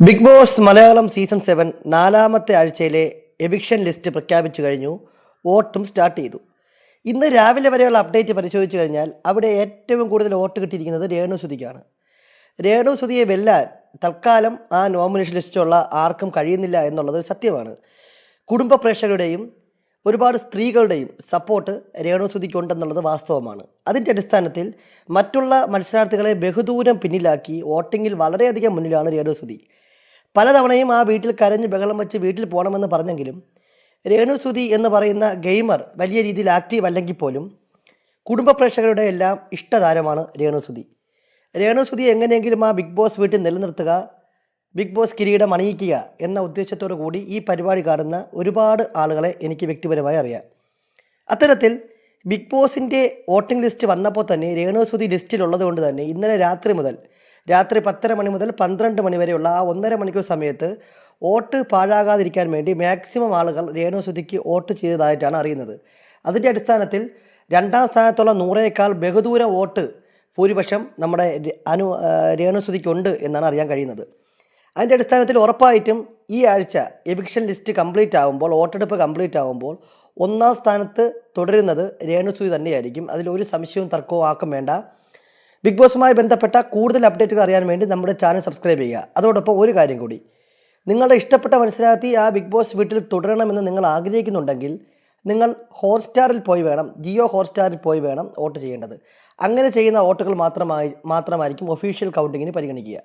Big Boss Malayalam season seven നാലാമത്തെ ആഴ്ചയിലെ eviction list പ്രഖ്യാപിച്ചു കഴിഞ്ഞു. വോട്ടും സ്റ്റാർട്ട് ചെയ്തു. ഇന്ന് രാവിലെ വരെയുള്ള അപ്ഡേറ്റ് പരിശോധിച്ചു കഴിഞ്ഞാൽ അവിടെ ഏറ്റവും കൂടുതൽ വോട്ട് കിട്ടിയിരിക്കുന്നത് രേണു സുധിക്കാണ്. രേണു സുധിയെ വെല്ലാൻ തൽക്കാലം ആ നോമിനേഷൻ ലിസ്റ്റുള്ള ആർക്കും കഴിയുന്നില്ല എന്നുള്ളത് സത്യമാണ്. കുടുംബ പ്രേക്ഷകരുടെയും ഒരുപാട് സ്ത്രീകളുടെയും സപ്പോർട്ട് രേണു സുധിക്കുണ്ടെന്നുള്ളത് വാസ്തവമാണ്. അതിന്റെ അടിസ്ഥാനത്തിൽ മറ്റുള്ള മത്സരാർത്ഥികളെ ബഹുദൂരം പിന്നിലാക്കി വോട്ടിങ്ങിൽ വളരെയധികം മുന്നിലാണ് രേണു സുധി. പലതവണയും ആ വീട്ടിൽ കരഞ്ഞ് ബഹളം വെച്ച് വീട്ടിൽ പോകണമെന്ന് പറഞ്ഞെങ്കിലും രേണു സുധി എന്ന് പറയുന്ന ഗെയിമർ വലിയ രീതിയിൽ ആക്റ്റീവ് അല്ലെങ്കിൽ പോലും കുടുംബ പ്രേക്ഷകരുടെ എല്ലാം ഇഷ്ടതാരമാണ് രേണു സുധി. രേണു സുധി എങ്ങനെയെങ്കിലും ആ ബിഗ് ബോസ് വീട്ടിൽ നിലനിർത്തുക ബിഗ് ബോസ് കിരീടം അണിയിക്കുക എന്ന ഉദ്ദേശത്തോടു കൂടി ഈ പരിപാടി കാണുന്ന ഒരുപാട് ആളുകളെ എനിക്ക് വ്യക്തിപരമായി അറിയാം. അത്തരത്തിൽ ബിഗ് ബോസിന്റെ വോട്ടിംഗ് ലിസ്റ്റ് വന്നപ്പോൾ തന്നെ രേണുസുതി ലിസ്റ്റിലുള്ളത് കൊണ്ട് തന്നെ ഇന്നലെ രാത്രി മുതൽ രാത്രി പത്തര മണി മുതൽ പന്ത്രണ്ട് മണി വരെയുള്ള ആ ഒന്നര മണിക്കൂർ സമയത്ത് വോട്ട് പാഴാകാതിരിക്കാൻ വേണ്ടി മാക്സിമം ആളുകൾ രേണുസുതിക്ക് വോട്ട് ചെയ്തതായിട്ടാണ് അറിയുന്നത്. അതിന്റെ അടിസ്ഥാനത്തിൽ രണ്ടാം സ്ഥാനത്തുള്ള നൂറേക്കാൾ ബഹുദൂര വോട്ട് ഭൂരിപക്ഷം നമ്മുടെ അനു രേണുസുതിക്കുണ്ട് എന്നാണ് അറിയാൻ കഴിയുന്നത്. അതിന്റെ അടിസ്ഥാനത്തിൽ ഉറപ്പായിട്ടും ഈ ആഴ്ച എവിക്ഷൻ ലിസ്റ്റ് കംപ്ലീറ്റ് ആകുമ്പോൾ വോട്ടെടുപ്പ് കംപ്ലീറ്റ് ആകുമ്പോൾ ഒന്നാം സ്ഥാനത്ത് തുടരുന്നത് രേണുസുതി തന്നെയായിരിക്കും. അതിലൊരു സംശയവും തർക്കവും ആക്കും വേണ്ട. ബിഗ് ബോസുമായി ബന്ധപ്പെട്ട കൂടുതൽ അപ്ഡേറ്റുകൾ അറിയാൻ വേണ്ടി നമ്മുടെ ചാനൽ സബ്സ്ക്രൈബ് ചെയ്യുക. അതോടൊപ്പം ഒരു കാര്യം കൂടി. നിങ്ങളുടെ ഇഷ്ടപ്പെട്ട മത്സരാർത്ഥി ആ ബിഗ് ബോസ് വീട്ടിൽ തുടരണമെന്ന് നിങ്ങൾ ആഗ്രഹിക്കുന്നുണ്ടെങ്കിൽ നിങ്ങൾ ഹോട്ട്സ്റ്റാറിൽ പോയി വേണം ജിയോ ഹോട്ട്സ്റ്റാറിൽ പോയി വേണം വോട്ട് ചെയ്യേണ്ടത്. അങ്ങനെ ചെയ്യുന്ന വോട്ടുകൾ മാത്രമായി മാത്രമായിരിക്കും ഒഫീഷ്യൽ കൗണ്ടിങ്ങിന് പരിഗണിക്കുക.